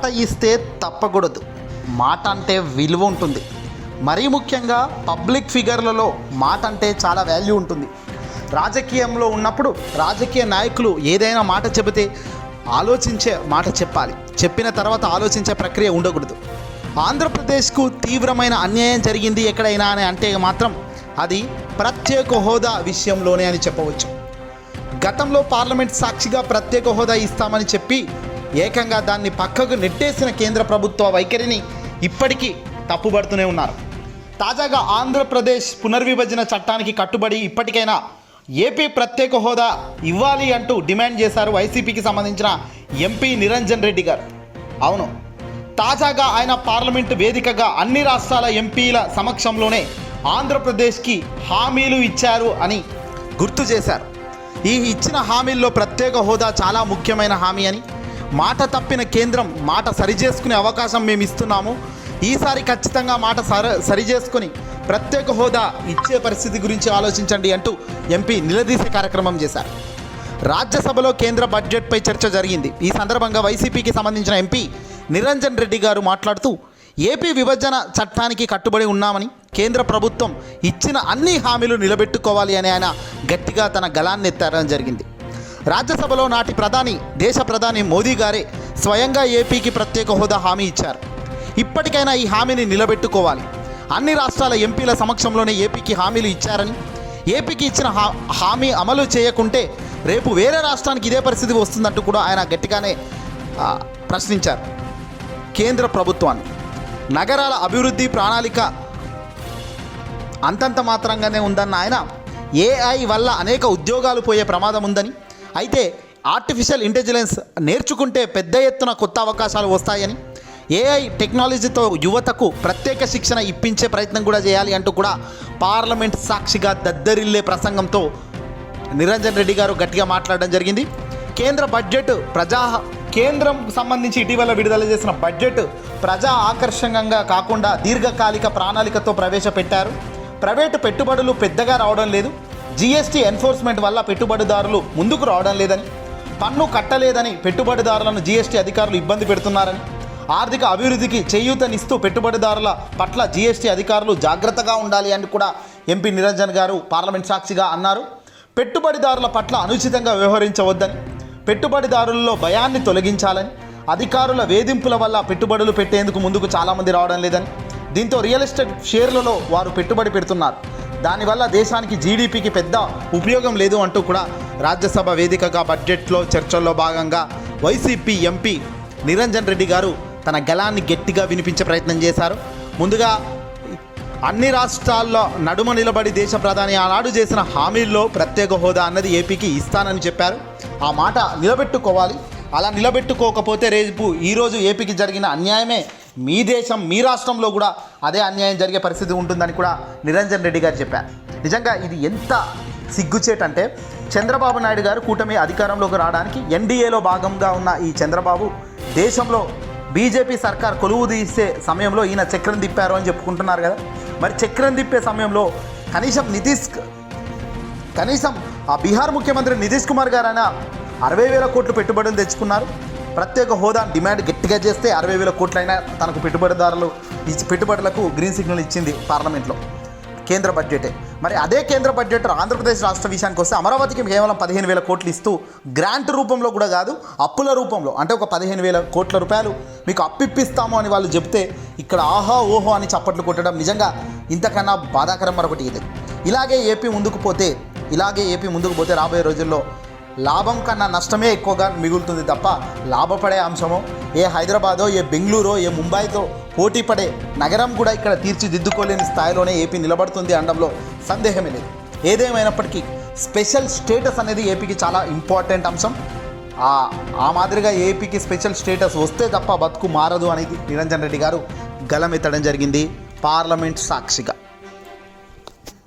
మాట ఇస్తే తప్పకూడదు. మాట అంటే విలువ ఉంటుంది. మరీ ముఖ్యంగా పబ్లిక్ ఫిగర్లలో మాట అంటే చాలా వాల్యూ ఉంటుంది. రాజకీయంలో ఉన్నప్పుడు రాజకీయ నాయకులు ఏదైనా మాట చెబితే ఆలోచించే మాట చెప్పాలి. చెప్పిన తర్వాత ఆలోచించే ప్రక్రియ ఉండకూడదు. ఆంధ్రప్రదేశ్కు తీవ్రమైన అన్యాయం జరిగింది ఎక్కడైనా అని అంటే మాత్రం అది ప్రత్యేక హోదా విషయంలోనే అని చెప్పవచ్చు. గతంలో పార్లమెంట్ సాక్షిగా ప్రత్యేక హోదా ఇస్తామని చెప్పి ఏకంగా దాన్ని పక్కకు నెట్టేసిన కేంద్ర ప్రభుత్వ వైఖరిని ఇప్పటికీ తప్పుబడుతూనే ఉన్నారు. తాజాగా ఆంధ్రప్రదేశ్ పునర్విభజన చట్టానికి కట్టుబడి ఇప్పటికైనా ఏపీ ప్రత్యేక హోదా ఇవ్వాలి అంటూ డిమాండ్ చేశారు వైసీపీకి సంబంధించిన ఎంపీ నిరంజన్ రెడ్డి గారు. అవును తాజాగా ఆయన పార్లమెంటు వేదికగా అన్ని రాష్ట్రాల ఎంపీల సమక్షంలోనే ఆంధ్రప్రదేశ్కి హామీలు ఇచ్చారు అని గుర్తు చేశారు. ఈ ఇచ్చిన హామీల్లో ప్రత్యేక హోదా చాలా ముఖ్యమైన హామీ అని మాట తప్పిన కేంద్రం మాట సరిచేసుకునే అవకాశం మేము ఇస్తున్నాము. ఈసారి ఖచ్చితంగా మాట సర సరిచేసుకొని ప్రత్యేక హోదా ఇచ్చే పరిస్థితి గురించి ఆలోచించండి అంటూ ఎంపీ నిలదీసే కార్యక్రమం చేశారు. రాజ్యసభలో కేంద్ర బడ్జెట్పై చర్చ జరిగింది. ఈ సందర్భంగా వైసీపీకి సంబంధించిన ఎంపీ నిరంజన్ రెడ్డి గారు మాట్లాడుతూ ఏపీ విభజన చట్టానికి కట్టుబడి ఉన్నామని కేంద్ర ప్రభుత్వం ఇచ్చిన అన్ని హామీలు నిలబెట్టుకోవాలి అని ఆయన గట్టిగా తన గలాన్ని ఎత్తారని జరిగింది. రాజ్యసభలో నాటి ప్రధాని దేశ ప్రధాని మోదీ గారే స్వయంగా ఏపీకి ప్రత్యేక హోదా హామీ ఇచ్చారు. ఇప్పటికైనా ఈ హామీని నిలబెట్టుకోవాలి. అన్ని రాష్ట్రాల ఎంపీల సమక్షంలోనే ఏపీకి హామీలు ఇచ్చారని ఏపీకి ఇచ్చిన హా హామీ అమలు చేయకుంటే రేపు వేరే రాష్ట్రానికి ఇదే పరిస్థితి వస్తుందంటూ కూడా ఆయన గట్టిగానే ప్రశ్నించారు. కేంద్ర ప్రభుత్వాన్ని. నగరాల అభివృద్ధి ప్రణాళిక అంతంత మాత్రంగానే ఉందన్న ఆయన ఏఐ వల్ల అనేక ఉద్యోగాలు పోయే ప్రమాదం ఉందని అయితే ఆర్టిఫిషియల్ ఇంటెలిజెన్స్ నేర్చుకుంటే పెద్ద ఎత్తున కొత్త అవకాశాలు వస్తాయని ఏఐ టెక్నాలజీతో యువతకు ప్రత్యేక శిక్షణ ఇప్పించే ప్రయత్నం కూడా చేయాలి అంటూ కూడా పార్లమెంట్ సాక్షిగా దద్దరిల్లే ప్రసంగంతో నిరంజన్ రెడ్డి గారు గట్టిగా మాట్లాడడం జరిగింది. కేంద్ర బడ్జెట్ ప్రజా కేంద్రం సంబంధించి ఇటీవల విడుదల చేసిన బడ్జెట్ ప్రజా ఆకర్షణంగా కాకుండా దీర్ఘకాలిక ప్రణాళికతో ప్రవేశపెట్టారు. ప్రైవేటు పెట్టుబడులు పెద్దగా రావడం లేదు. జీఎస్టీ ఎన్ఫోర్స్మెంట్ వల్ల పెట్టుబడిదారులు ముందుకు రావడం లేదని పన్ను కట్టలేదని పెట్టుబడిదారులను జీఎస్టీ అధికారులు ఇబ్బంది పెడుతున్నారని ఆర్థిక అభివృద్ధికి చేయూతనిస్తూ పెట్టుబడిదారుల పట్ల జీఎస్టీ అధికారులు జాగ్రత్తగా ఉండాలి అని కూడా ఎంపీ నిరంజన్ గారు పార్లమెంట్ సాక్షిగా అన్నారు. పెట్టుబడిదారుల పట్ల అనుచితంగా వ్యవహరించవద్దని పెట్టుబడిదారుల్లో భయాన్ని తొలగించాలని అధికారుల వేధింపుల వల్ల పెట్టుబడులు పెట్టేందుకు ముందుకు చాలామంది రావడం లేదని దీంతో రియల్ ఎస్టేట్ షేర్లలో వారు పెట్టుబడి పెడుతున్నారు. దానివల్ల దేశానికి జీడిపికి పెద్ద ఉపయోగం లేదు అంటూ కూడా రాజ్యసభ వేదికగా బడ్జెట్లో చర్చల్లో భాగంగా వైసీపీ ఎంపీ నిరంజన్ రెడ్డి గారు తన గలాన్ని గట్టిగా వినిపించే ప్రయత్నం చేశారు. ముందుగా అన్ని రాష్ట్రాల్లో నడుమ నిలబడి దేశ ప్రధాని ఆనాడు చేసిన హామీల్లో ప్రత్యేక హోదా అన్నది ఏపీకి ఇస్తానని చెప్పారు. ఆ మాట నిలబెట్టుకోవాలి. అలా నిలబెట్టుకోకపోతే రేపు ఈరోజు ఏపీకి జరిగిన అన్యాయమే మీ దేశం మీ రాష్ట్రంలో కూడా అదే అన్యాయం జరిగే పరిస్థితి ఉంటుందని కూడా నిరంజన్ రెడ్డి గారు చెప్పారు. నిజంగా ఇది ఎంత సిగ్గుచేటంటే చంద్రబాబు నాయుడు గారు కూటమి అధికారంలోకి రావడానికి ఎన్డీఏలో భాగంగా ఉన్న ఈ చంద్రబాబు దేశంలో బీజేపీ సర్కార్ కొలువు తీసే సమయంలో ఈయన చక్రం తిప్పారు అని చెప్పుకుంటున్నారు కదా. మరి చక్రం తిప్పే సమయంలో కనీసం నితీష్ కనీసం ఆ బీహార్ ముఖ్యమంత్రి నితీష్ కుమార్ గారైనా అరవై వేల కోట్లు పెట్టుబడులు తెచ్చుకున్నారు. ప్రత్యేక హోదా డిమాండ్ గట్టిగా చేస్తే అరవై వేల కోట్లైనా తనకు పెట్టుబడిదారులు ఇచ్చి పెట్టుబడులకు గ్రీన్ సిగ్నల్ ఇచ్చింది పార్లమెంట్లో. కేంద్ర బడ్జెటే. మరి అదే కేంద్ర బడ్జెట్ ఆంధ్రప్రదేశ్ రాష్ట్ర విషయానికి వస్తే అమరావతికి కేవలం పదిహేను వేల కోట్లు ఇస్తూ గ్రాంట్ రూపంలో కూడా కాదు అప్పుల రూపంలో. అంటే ఒక పదిహేను వేల కోట్ల రూపాయలు మీకు అప్పిప్పిస్తాము అని వాళ్ళు చెప్తే ఇక్కడ ఆహా ఓహో అని చప్పట్లు కొట్టడం నిజంగా ఇంతకన్నా బాధాకరం మరొకటి ఇది. ఇలాగే ఏపీ ముందుకు పోతే ఇలాగే ఏపీ ముందుకు పోతే రాబోయే రోజుల్లో లాభం కన్నా నష్టమే ఎక్కువగా మిగులుతుంది తప్ప లాభపడే అంశమో ఏ హైదరాబాదో ఏ బెంగళూరో ఏ ముంబైతో పోటీ పడే నగరం కూడా ఇక్కడ తీర్చిదిద్దుకోలేని స్థాయిలోనే ఏపీ నిలబడుతుంది అనడంలో సందేహమే లేదు. ఏదేమైనప్పటికీ స్పెషల్ స్టేటస్ అనేది ఏపీకి చాలా ఇంపార్టెంట్ అంశం. ఆ ఆ మాదిరిగా ఏపీకి స్పెషల్ స్టేటస్ వస్తే తప్ప బతుకు మారదు అనేది నిరంజన్ రెడ్డి గారు గలమెత్తడం జరిగింది. పార్లమెంట్ సాక్షిగా.